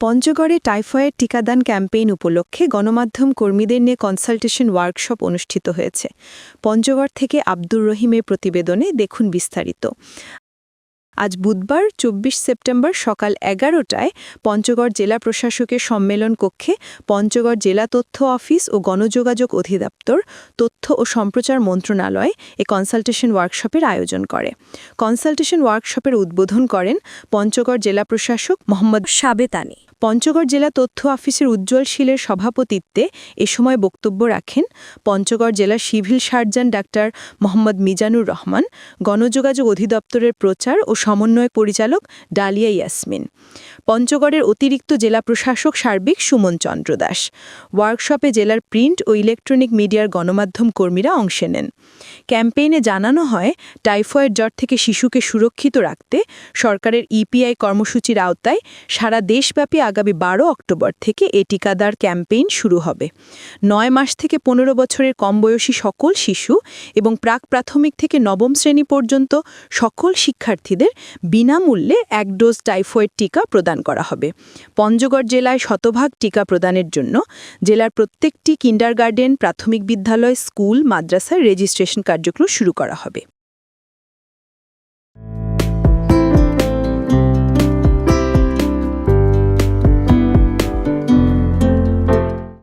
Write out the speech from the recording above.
পঞ্চগড়ে টাইফয়েড টিকাদান ক্যাম্পেইন উপলক্ষে গণমাধ্যম কর্মীদের নিয়ে কনসালটেশন ওয়ার্কশপ অনুষ্ঠিত হয়েছে। পঞ্চগড় থেকে আব্দুর রহিমের প্রতিবেদনে দেখুন বিস্তারিত। আজ বুধবার ২৪ সেপ্টেম্বর সকাল এগারোটায় পঞ্চগড় জেলা প্রশাসকের সম্মেলন কক্ষে পঞ্চগড় জেলা তথ্য অফিস ও গণযোগাযোগ অধিদপ্তর তথ্য ও সম্প্রচার মন্ত্রণালয় এ কনসালটেশন ওয়ার্কশপের আয়োজন করে। কনসালটেশন ওয়ার্কশপের উদ্বোধন করেন পঞ্চগড় জেলা প্রশাসক মোহাম্মদ সাবেতানি পঞ্চগড় জেলা তথ্য অফিসের উজ্জ্বল শীলের সভাপতিত্বে এ সময় বক্তব্য রাখেন পঞ্চগড় জেলা civil surgeon doctor Mohammad Mizanur Rahman, গণযোগাযোগ অধিদপ্তরের প্রচার ও সমন্বয় পরিচালক ডালিয়া ইয়াসমিন, পঞ্চগড়ের অতিরিক্ত জেলা প্রশাসক সার্বিক সুমন চন্দ্র দাস, ওয়ার্কশপে জেলার প্রিন্ট ও ইলেকট্রনিক মিডিয়ার গণমাধ্যম কর্মীরা অংশ নেন। ক্যাম্পেইনে জানানো হয়, টাইফয়েড জ্বর থেকে শিশুকে সুরক্ষিত রাখতে সরকারের ইপিআই কর্মসূচির আওতায় সারা দেশব্যাপী আগামী বারো অক্টোবর থেকে এ টিকাদার ক্যাম্পেইন শুরু হবে। নয় মাস থেকে পনেরো বছরের কম বয়সী সকল শিশু এবং প্রাক প্রাথমিক থেকে নবম শ্রেণি পর্যন্ত সকল শিক্ষার্থীদের বিনামূল্যে এক ডোজ টাইফয়েড টিকা প্রদান করা হবে। পঞ্চগড় জেলায় শতভাগ টিকা প্রদানের জন্য জেলার প্রত্যেকটি কিন্ডারগার্ডেন, প্রাথমিক বিদ্যালয়, স্কুল, মাদ্রাসার রেজিস্ট্রেশন কার্যক্রম শুরু করা হবে।